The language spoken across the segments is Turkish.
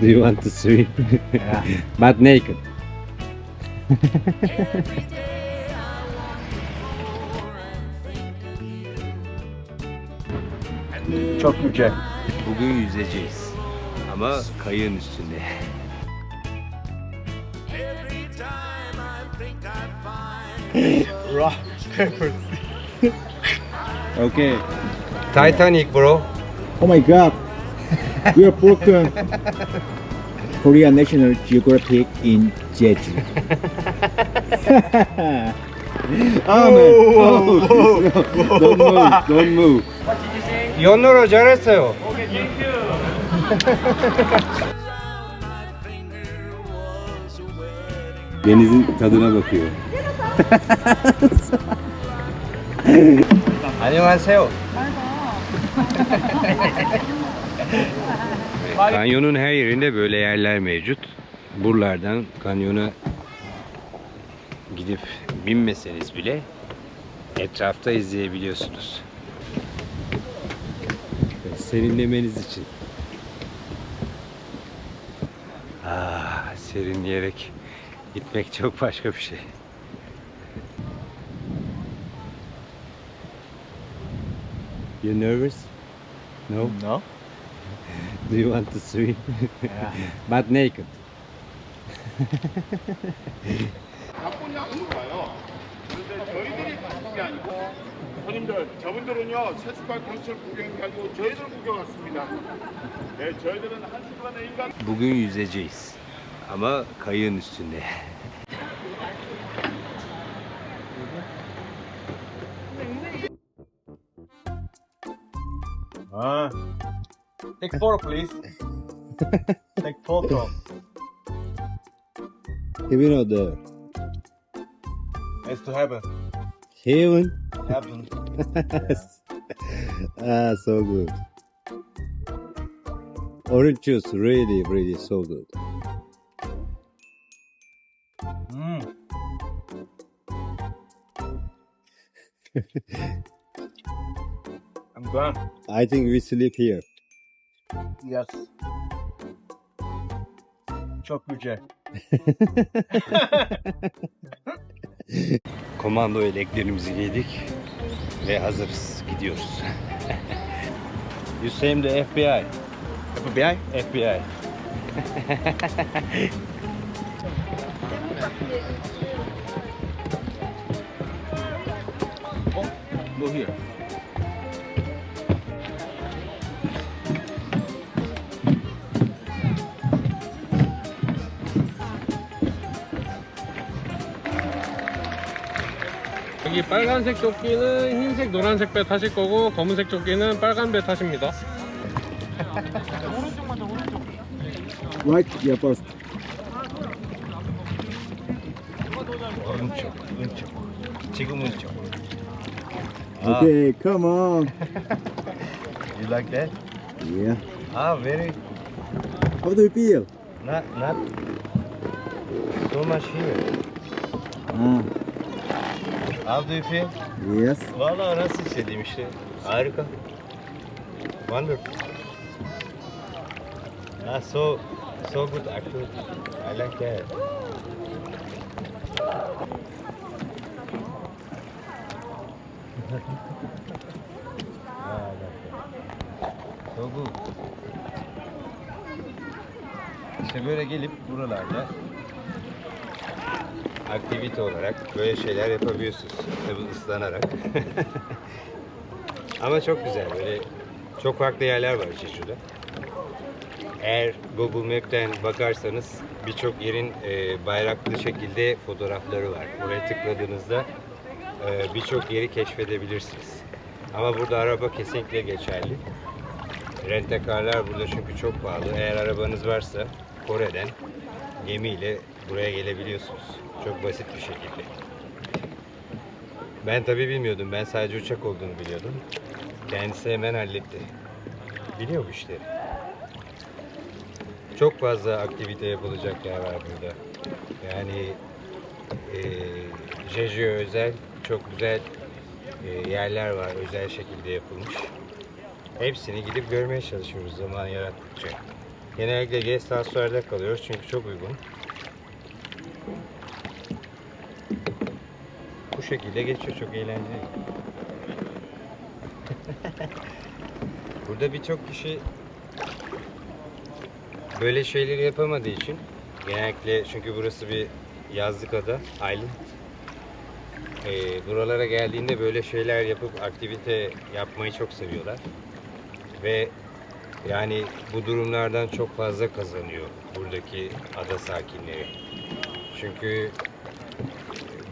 Do you want to swim? Yeah. But naked. Çok yüce. Bugün yüzeceğiz. Ama kayığın üstünde. Rock, paper. Okay. Titanic bro. Oh my god. We are broken. Korea National Geographic in Jeju. oh man. Oh, don't move. Don't move. 연어로 잘했어요. Denizin tadına bakıyor. 안녕하세요. Kanyonun her yerinde böyle yerler mevcut. Buralardan kanyona gidip binmeseniz bile etrafta izleyebiliyorsunuz. Serinlemeniz için. Ah, serinleyerek gitmek çok başka bir şey. You nervous? No? No? Do you want to swim? Yeah. But naked. 나쁜 양으로 가요. 그런데 저희들이 가는 게 아니고 손님들 저분들은요 세수관 근처를 구경이 아니고 저희들 구경 왔습니다. 네, 저희들은 한 시간에 인간 Bugün yüzeceğiz. Ama kayığın üstünde. Take photo, please. Take photo. Heaven or there? It's to heaven. Heaven. Heaven. ah, so good. Orange juice, really, really so good. Mm. I'm done. I think we sleep here. Yes. Çok yüce. Komando eleklerimizi giydik ve hazırız. Gidiyoruz. you same the FBI. FBI? FBI. Go here. 여기 빨간색 조끼는 흰색, 노란색 배 타실 거고 검은색 조끼는 빨간 배 타십니다. Right, yeah, first. 오른쪽, 왼쪽. 지금 왼쪽. Okay, come on. You like that? Yeah. Ah, very How do you feel? not not so much here. Ah, How do you feel? yes. Vallahi nasıl hissediğim işte. Harika. Wonderful. Ah, so so good actually. I like that. Ah, I like that. So good. İşte böyle gelip buralarda aktivite olarak böyle şeyler yapabiliyorsunuz. Tabii ıslanarak. Ama çok güzel böyle çok farklı yerler var Jeju'da. Eğer Google Map'ten bakarsanız birçok yerin e, bayraklı şekilde fotoğrafları var. Oraya tıkladığınızda e, birçok yeri keşfedebilirsiniz. Ama burada araba kesinlikle geçerli. Rentekarlar burada çünkü çok pahalı. Eğer arabanız varsa Kore'den gemiyle buraya gelebiliyorsunuz. Çok basit bir şekilde. Ben tabii bilmiyordum. Ben sadece uçak olduğunu biliyordum. Kendisi hemen halletti. Biliyor bu işleri. Çok fazla aktivite yapılacak yer var burada. Yani eee Jeju'ya özel çok güzel eee, yerler var. Özel şekilde yapılmış. Hepsini gidip görmeye çalışıyoruz zaman yarattıkça. Genellikle guest house'larda kalıyoruz çünkü çok uygun. Bu şekilde geçiyor çok eğlenceli. Burada birçok kişi böyle şeyleri yapamadığı için genellikle çünkü burası bir yazlık ada, island. Ee, buralara geldiğinde böyle şeyler yapıp aktivite yapmayı çok seviyorlar. Ve yani bu durumlardan çok fazla kazanıyor buradaki ada sakinleri. Çünkü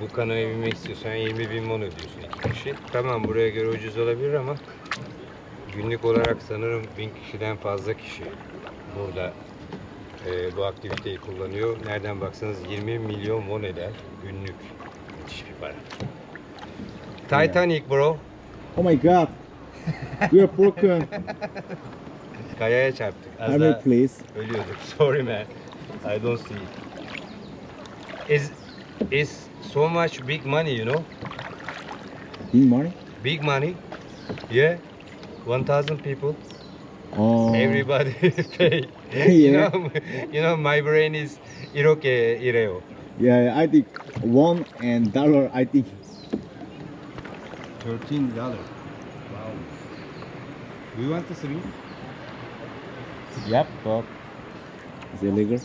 bu kanoya binmek istiyorsan 20 bin won ödüyorsun iki kişi. Tamam buraya göre ucuz olabilir ama günlük olarak sanırım bin kişiden fazla kişi burada e, bu aktiviteyi kullanıyor. Nereden baksanız 20 milyon won eder günlük. Müthiş bir para. Titanic bro. Oh my god. We are broken. Kayaya çarptık. Az daha please. ölüyorduk. Sorry man. I don't see it. Is is so much big money, you know? Big money? Big money. Yeah. 1000 people. Oh. Everybody pay. You know, you know my brain is Iroke Ireo. Yeah, I think one and dollar. I think $13. Wow. Do you want to sleep? Yep, but it's illegal.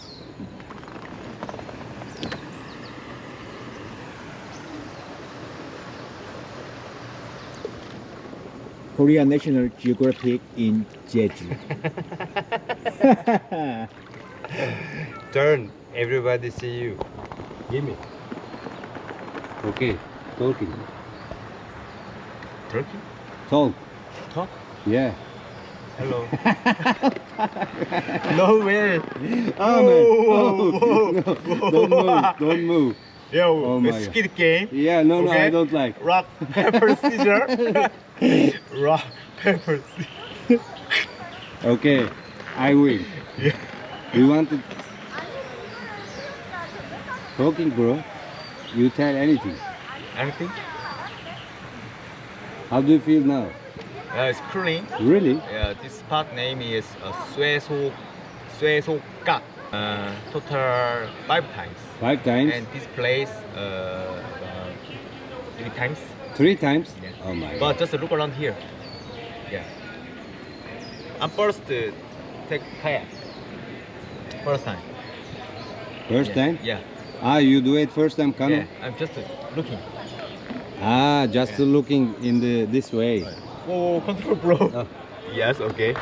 Korea National Geographic in Jeju. turn. Everybody see you. Give me. Okay, talking. Turkey? Talk. Talk? Yeah. Hello. No way. Oh, man. Oh, no. Don't move. Don't move. Yo, Oh my it's God. skid game. Yeah, no, no, I don't like. Rock, paper, scissors. Rock, paper, scissors. Okay, I win. Yeah. You want to talking, bro? You tell anything. Anything? How do you feel now? Yeah, it's cooling. Really? Yeah, this spot name is uh, Sueso. Uh, total five times. Five times? And this place uh, uh, three times. Three times? Yeah. Oh my god. But just look around here. Yeah. I'm first uh, take kayak. First time. First Yeah. time? Yeah. Ah, you do it first time, Kano? Yeah. I'm just looking. Ah, just Yeah. looking in the this way. Oh, control, bro. Oh. Yes. Okay.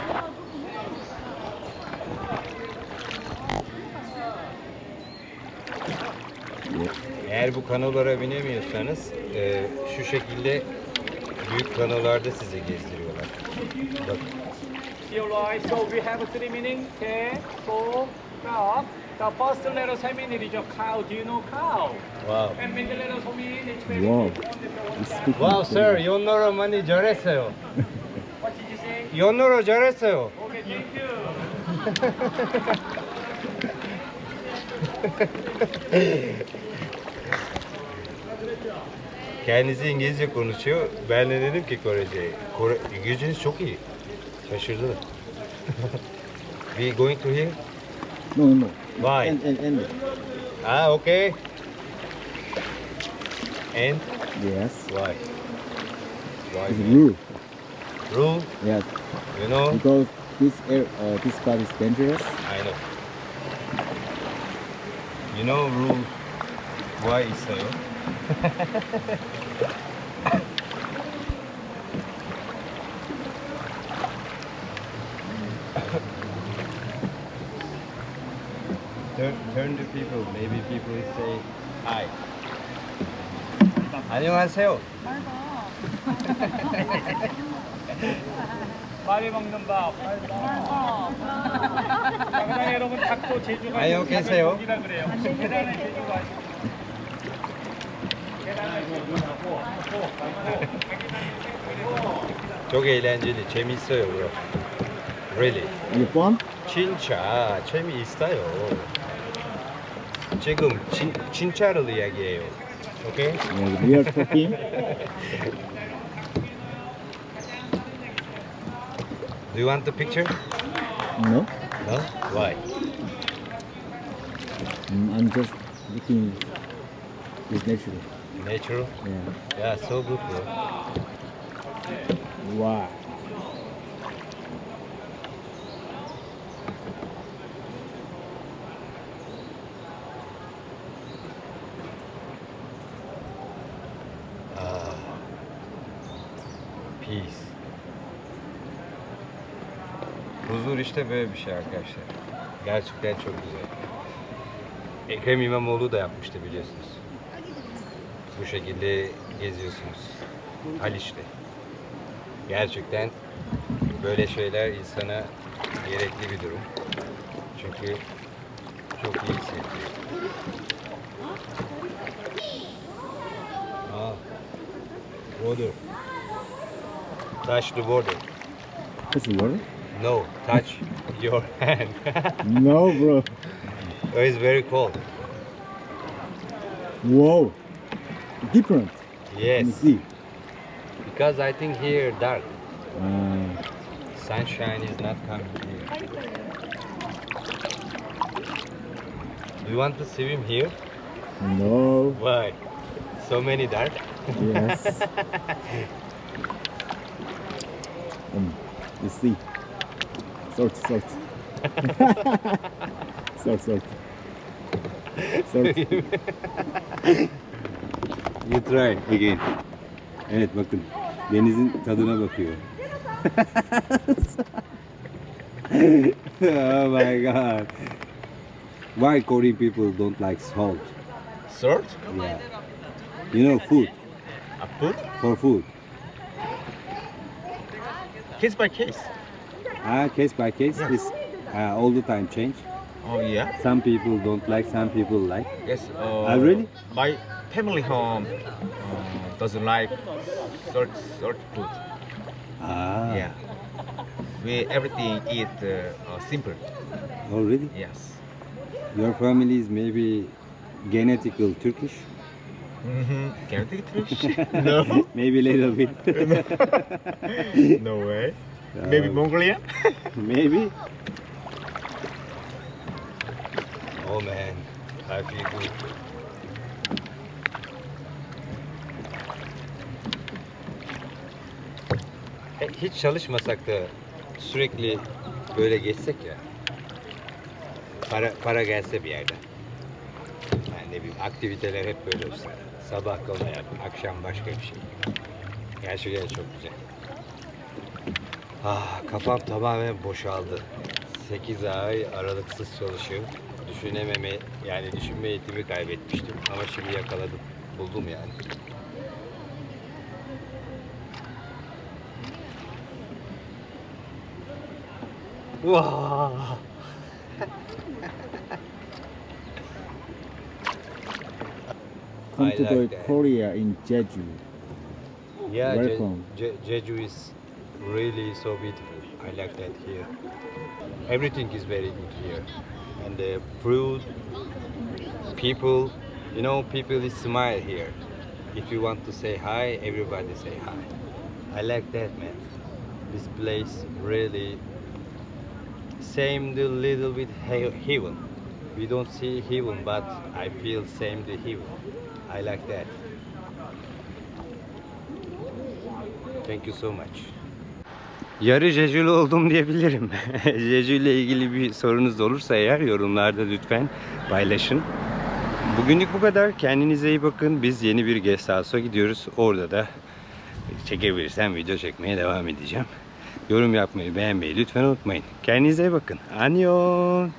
Eğer bu kanolara binemiyorsanız e, şu şekilde büyük kanolarda sizi gezdiriyorlar. Bak Alright, so we have three meaning. K, four, cow. The first letter semin is a cow. Do you know cow? wow. And middle letter semin is very Wow. important. Speaking Wow Korean. sir, 연어로 많이 잘했어요. What did you say? 연어로 잘했어요. Okay, thank you. Kendisi İngilizce konuşuyor. Ben de dedim ki Korece, Kore, İngilizceniz çok iyi. Şaşırdılar. We going to here? No, no. Why? And and and Ah, okay. And yes. why? Why? It's rule. Rule, Yeah, you know? because this air, uh, this spot is dangerous. I know. You know rule why 있어 turn, to people. Maybe people will say hi. 안녕하세요. 빨리 먹는 밥. 자, 그다음에 여러분 닭도 제주가 아유, 계세요. 고기라 그래요. 계란에 제주가 아니고. 계란에 제주하고 çok eğlenceli, 재밌어요, bro. Really. You fun? 진짜 재미있어요. 지금 진, 진짜를 이야기해요. 오케이? Are talking. Do you want the picture? No. No? Why? Mm, I'm just looking. It's natural. Natural? Yeah. Yeah, so good bro. Wow. Huzur işte böyle bir şey arkadaşlar. Gerçekten çok güzel. Ekrem İmamoğlu da yapmıştı biliyorsunuz. Bu şekilde geziyorsunuz. Haliç'te. Gerçekten böyle şeyler insana gerekli bir durum. Çünkü çok iyi hissettiriyor. Aa, border. The border. The water? No, touch your hand. No, bro. Oh, it's very cold. Whoa. Different. Yes, see. because I think here dark. Uh, Sunshine is not coming here. Do You want to swim here? no. Why? So many dark? Yes. um, you see. Salt, salt. salt, salt. Salt. You try again. Evet bakın. Denizin tadına bakıyor. oh my god. Why Korean people don't like salt? Salt? Yeah. You know food. A food? For food. Case by case. Ah, case by case Yes. is uh, all the time change. Oh yeah. Some people don't like, some people like. Yes. Uh, Ah, really? My family home uh, doesn't like salt salt food. Ah, Yeah. We everything eat uh, uh, simple. already. Yes. Your family is maybe genetical Turkish. Mm-hmm. Can you take fish? no. Maybe a little bit. No way. Maybe Uh, Mongolian? Maybe. Oh man, I feel good. E, Hiç çalışmasak da sürekli böyle geçsek ya. Para, para gelse bir yerden. Yani ne bileyim aktiviteler hep böyle olsa. Sabah kola yap, akşam başka bir şey. Gerçekten çok güzel. Ah, kafam tamamen boşaldı. 8 ay aralıksız çalışıyorum. Düşünememe, yani düşünme yetimi kaybetmiştim. Ama şimdi yakaladım. Buldum yani. Vaa! Come I to like the that. Korea in Jeju. Yeah, Je- Welcome. Je- Jeju is really so beautiful. I like that here. Everything is very good here. And the fruit, people, you know, people smile here. If you want to say hi, everybody say hi. I like that, man. This place really same the little bit heaven. We don't see heaven, but I feel same the heaven. I like that. Thank you so much. Yarı Jejulu oldum diyebilirim. Jeju ile ilgili bir sorunuz olursa eğer yorumlarda lütfen paylaşın. Bugünlük bu kadar. Kendinize iyi bakın. Biz yeni bir guest house'a gidiyoruz. Orada da çekebilirsem video çekmeye devam edeceğim. Yorum yapmayı, beğenmeyi lütfen unutmayın. Kendinize iyi bakın. Annyeong.